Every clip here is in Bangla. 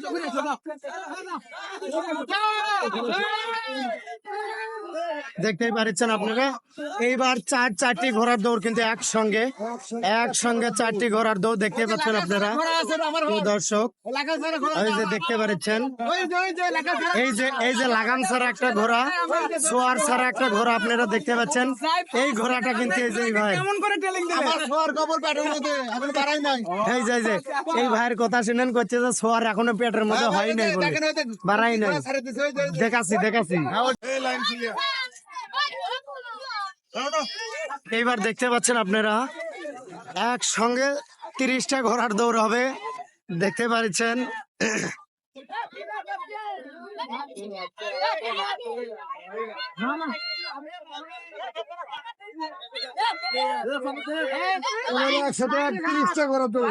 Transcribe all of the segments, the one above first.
ঠিক আছে দেখতেই পাচ্ছেন আপনারা? এইবার চার চারটি ঘোড়ার দৌড় কিন্তু একসঙ্গে একসঙ্গে চারটি ঘোড়ার দৌড় দেখতে পাচ্ছেন আপনারা। দর্শক এই যে দেখতে পাচ্ছেন এই যে এই যে লাগাম ছাড়া একটা ঘোড়া সোয়ার ছাড়া একটা ঘোড়া আপনারা দেখতে পাচ্ছেন। এই ঘোড়াটা কিন্তু এই যে এই ভাই এই যে এই যে এই ভাইয়ের কথা শুনেন করছে যে সোয়ার এখনও পেটের মধ্যে হয় নাই বলে। বাড়াই নাই। এইবার দেখতে পাচ্ছেন আপনারা একসঙ্গে তিরিশটা ঘোড়ার দৌড় হবে। দেখতে পাচ্ছেন। একসাথে তিরিশটা ঘোড়া দৌড়।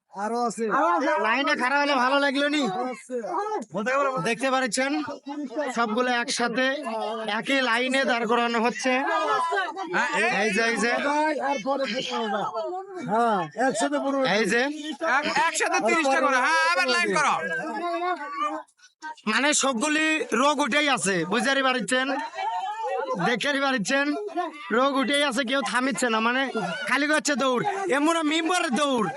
আরও আছে। লাইনে খারাপ হলে ভালো লাগল নি? দেখতে পাচ্ছেন সবগুলো একসাথে একই লাইনে দাঁড় করানো হচ্ছে। এই যে এই যে। হ্যাঁ একসাথে এই যে। একসাথে তিরিশটা করে। হ্যাঁ আবার লাইন করো। মানে সবগুলি রোগ উঠেই আছে বুঝতে পারছেন? দেখে পারছেন রোগ উঠেই আছে, কেউ থামিচ্ছে না মানে খালি করছে দৌড়। এমরা মেম্বারের দৌড়।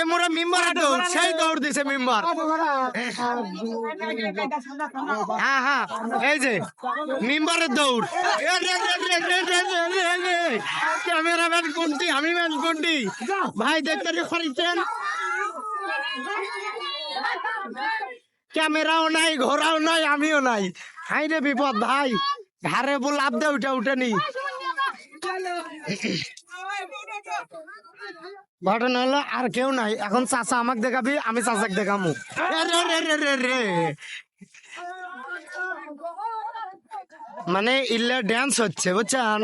এমরা মেম্বারের দৌড়, সেই দৌড় দিছে মেম্বার। হ্যাঁ হ্যাঁ এই যে, মেম্বারের দৌড়। ক্যামেরাম্যান কোনটি? আমি ম্যান কোনটি? ভাই, দেখতে পারছেন ক্যামেরাও নাই, ঘোড়াও নাই, আমিও নাই। হাই রে বিপদ, ভাই। ঘাড়ে বল লাভ দে উঠে উঠেনি ঘটনা হলো আর কেউ নাই। এখন চাচা আমাকে দেখাবি আমি চাচাকে দেখামু। রে রে রে রে রে। মানে ইল্লা ড্যান্স হচ্ছে বুঝছেন?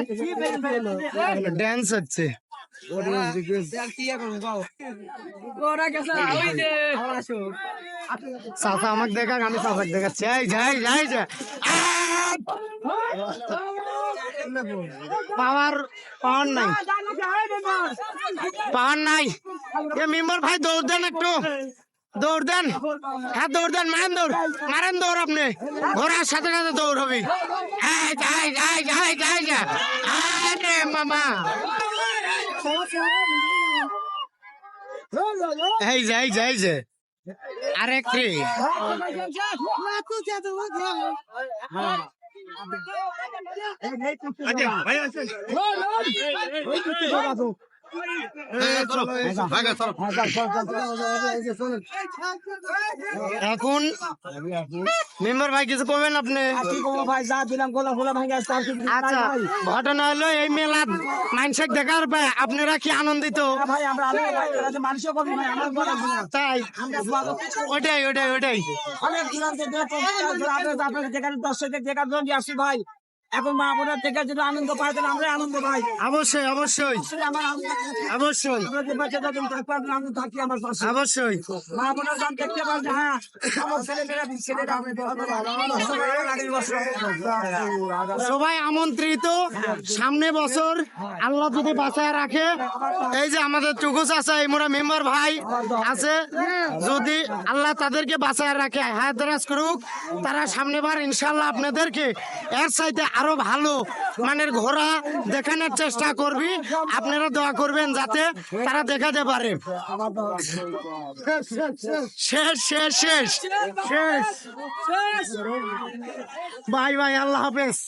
ড্যান্স হচ্ছে। চাচা আমাকে দেখা আমি চাচাকে দেখাচ্ছি। এই যাই যাই যা পাওয়ার পাওয়ার নাই। পাওয়ার নাই। এ মেম্বার ভাই দৌড় দেন একটু। দৌড় দেন। হ্যাঁ দৌড় দেন মারেন দৌড়। মারেন দৌড় আপনি। ঘোড়ার সাথে সাথে দৌড় হবে। হ্যাঁ যাই যাই যাই যাই যা। আরে মামা। এই যে এই যে এই যে আরেক রে এখন মেম্বার ভাই কিছু করবেন আপনি? আচ্ছা। ঘটনা হলো এই মেলা মাইনসেক দেখার পর আপনারা কি আনন্দিত? তাই? ওটাই ওটাই ওটাই। ভাই। এখন মা বোনের থেকে যদি আনন্দ পাই তাহলে আমরা আনন্দ পাই। অবশ্যই অবশ্যই। অবশ্যই অবশ্যই। মা বোনের গান দেখতে হ্যাঁ আমার সবাই আমন্ত্রিত। সামনে বছর আল্লাহ যদি বাঁচায় রাখে। এই যে আমাদের টুকুস আছে এই মোরা মেম্বার ভাই আছে। যদি আল্লাহ তাদেরকে বাঁচায় রাখে হায়াতরাজ করুক তারা সামনে বার ইনশাল্লাহ আপনাদেরকে এর চাইতে আরও ভালো মানের ঘোড়া দেখানোর চেষ্টা করবি। আপনারা দোয়া করবেন যাতে তারা দেখাতে পারে। শেষ শেষ শেষ শেষ। বাই বাই আল্লাহ হাফেজ।